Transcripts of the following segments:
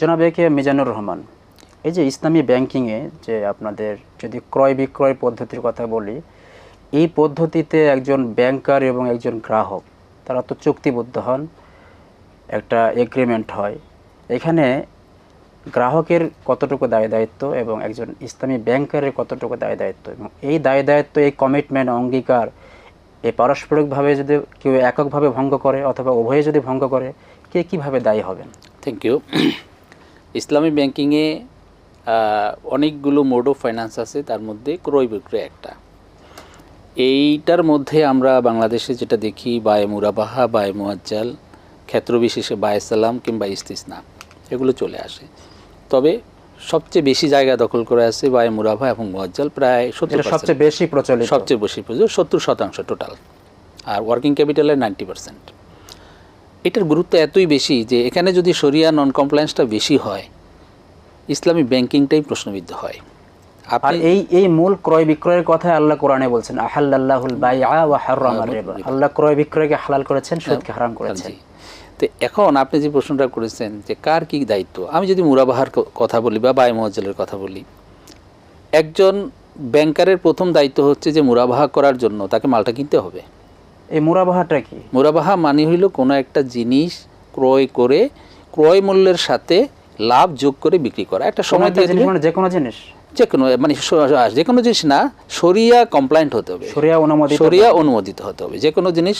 জনাব এ কে মিজানুর রহমান, এই যে ইসলামী ব্যাংকিংয়ে যে আপনাদের যদি ক্রয় বিক্রয় পদ্ধতির কথা বলি, এই পদ্ধতিতে একজন ব্যাংকার এবং একজন গ্রাহক, তারা তো চুক্তিবদ্ধ হন, একটা এগ্রিমেন্ট হয়। এখানে গ্রাহকের কতটুকু দায় দায়িত্ব এবং একজন ইসলামী ব্যাংকারের কতটুকু দায় দায়িত্ব? এবং এই দায় দায়িত্ব, এই কমিটমেন্ট অঙ্গীকার এই পারস্পরিকভাবে যদি কেউ এককভাবে ভঙ্গ করে অথবা উভয়ে যদি ভঙ্গ করে, কে কীভাবে দায়ী হবেন? থ্যাংক ইউ ইসলামী ব্যাংকিংয়ে অনেকগুলো মোড অফ ফাইন্যান্স আছে তার মধ্যে ক্রয় বিক্রয় একটা। এইটার মধ্যে আমরা বাংলাদেশে যেটা দেখি বায়ে মুরাবাহা বায়ে মুয়াজ্জাল ক্ষেত্রবিশেষে বায়ে সালাম কিংবা ইস্তিসনা এগুলো চলে আসে। তবে সবচেয়ে বেশি জায়গা দখল করে আছে বায়ে মুরাভা এবং মুয়াজ্জাল প্রায় সত্তর সবচেয়ে বেশি প্রচলিত? সবচেয়ে বেশি প্রযোজ্য সত্তর শতাংশ টোটাল আর ওয়ার্কিং ক্যাপিটালের নাইনটি পার্সেন্ট এটার গুরুত্ব এতই বেশি যে এখানে যদি শরিয়া নন কমপ্লায়েন্সটা বেশি হয় ইসলামী ব্যাংকিংটাই প্রশ্নবিদ্ধ হয়। আর এই এই মূল ক্রয় বিক্রয়ের কথা আল্লাহ কোরআনে বলছেন আহাল্লাহুল বাইআ ওয়া হাররামার রিবা। আল্লাহ ক্রয় বিক্রয়কে হালাল করেছেন সুদকে হারাম করেছেন। তো এখন আপনি যে প্রশ্নটা করেছেন যে কার কি দায়িত্ব আমি যদি মুরাবাহার কথা বলি বা বাই মহাজ্জলের কথা বলি একজন ব্যাংকারের প্রথম দায়িত্ব হচ্ছে যে মুরাবাহা করার জন্য তাকে মালটা কিনতে হবে। এই মুরাবাহাটা কি? মুরাবাহা মানে হইল কোনো একটা জিনিস ক্রয় করে ক্রয় মূল্যের সাথে লাভ যোগ করে বিক্রি করা। একটা সময় মানে যে কোনো জিনিস? যে কোনো মানে যে কোনো জিনিস না সরিয়া কমপ্লায়েন্ট হতে হবে। সরিয়া অনুমোদিত সরিয়া অনুমোদিত হতে হবে। যে কোনো জিনিস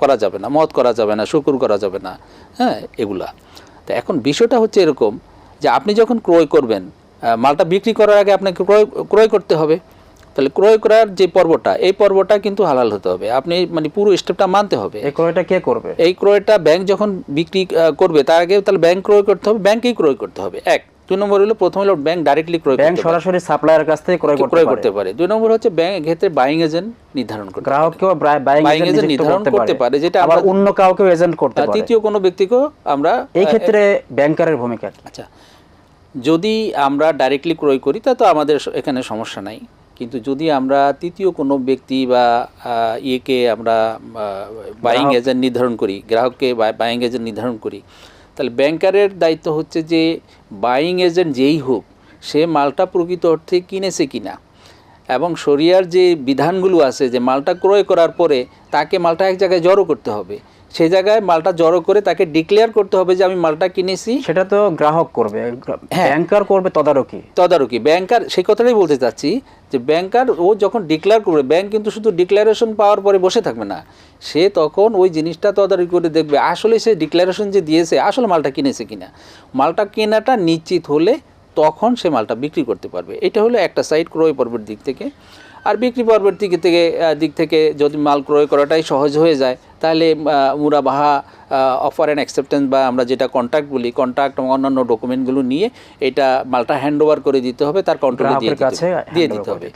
করা যাবে না মদ করা যাবে না শুকুর করা যাবে না হ্যাঁ এগুলা। তো এখন বিষয়টা হচ্ছে এরকম যে আপনি যখন ক্রয় করবেন মালটা বিক্রি করার আগে আপনাকে ক্রয় ক্রয় করতে হবে। তাহলে ক্রয় করার যে পর্বটা এই পর্বটা কিন্তু হালাল হতে হবে। আপনি মানে পুরো স্টেপটা মানতে হবে। এই ক্রয়টা কে করবে? এই ক্রয়টা ব্যাংক যখন বিক্রি করবে তার আগে তাহলে ব্যাংক ক্রয় করতে হবে ব্যাংকেই ক্রয় করতে হবে। এক। দুই নম্বর হলো প্রথম হলো ব্যাংক ডাইরেক্টলি ক্রয় ব্যাংক করতে পারে। সরাসরি সাপ্লায়ার কাছ থেকে ক্রয় করতে ক্রয় করতে পারে। দুই নম্বর হচ্ছে ব্যাংক ক্ষেত্রে বাইং এজেন্ট নির্ধারণ করতে। গ্রাহককেও বাইং এজেন্ট নির্ধারণ করতে পারে, যেটা আবার অন্য কাউকে এজেন্ট করতে পারে। তৃতীয় কোনো ব্যক্তিকেও আমরা এই ক্ষেত্রে ব্যাংকারের ভূমিকা আচ্ছা। যদি আমরা ডাইরেক্টলি ক্রয় করি তা তো আমাদের এখানে সমস্যা নাই। কিন্তু যদি আমরা তৃতীয় কোনো ব্যক্তি বা ইয়েকে আমরা বাইং এজেন্ট নির্ধারণ করি গ্রাহককে বাইং এজেন্ট নির্ধারণ করি তাহলে ব্যাংকারের দায়িত্ব হচ্ছে যে বাইং এজেন্ট যেই হোক সে মালটা প্রকৃত অর্থে কিনেছে কিনা। এবং শরিয়ার যে বিধানগুলো আছে যে মালটা ক্রয় করার পরে তাকে মালটা এক জায়গায় জড়ো করতে হবে। সেই জায়গায় মালটা জড়ো করে তাকে ডিক্লেয়ার করতে হবে যে আমি মালটা কিনেছি। সেটা তো গ্রাহক করবে হ্যাঁ। ব্যাংকার করবে তদারকি। তদারকি। ব্যাংকার সেই কথাটাই বলতে চাচ্ছি যে ব্যাংকার ও যখন ডিক্লেয়ার করবে ব্যাংক কিন্তু শুধু ডিক্লারেশন পাওয়ার পরে বসে থাকবে না। সে তখন ওই জিনিসটা তদারকি করে দেখবে আসলে সে ডিক্লারেশন যে দিয়েছে আসলে মালটা কিনেছে কিনা। মালটা কেনাটা নিশ্চিত হলে তখন সে মালটা বিক্রি করতে পারবে। এটা হলো একটা সাইড ক্রয় পর্বের দিক থেকে। আর বিক্রি পর্বের দিক থেকে দিক থেকে যদি মাল ক্রয় করাটাই সহজ হয়ে যায় তাহলে মুরা মুরাবাহা অফার অ্যান্ড অ্যাকসেপ্টেন্স বা আমরা যেটা কন্ট্রাক্ট বলি কন্ট্রাক্ট এবং অন্যান্য ডকুমেন্টগুলো নিয়ে এটা মালটা হ্যান্ড ওভার করে দিতে হবে তার কন্ট্রোলে দিয়ে দিতে হবে।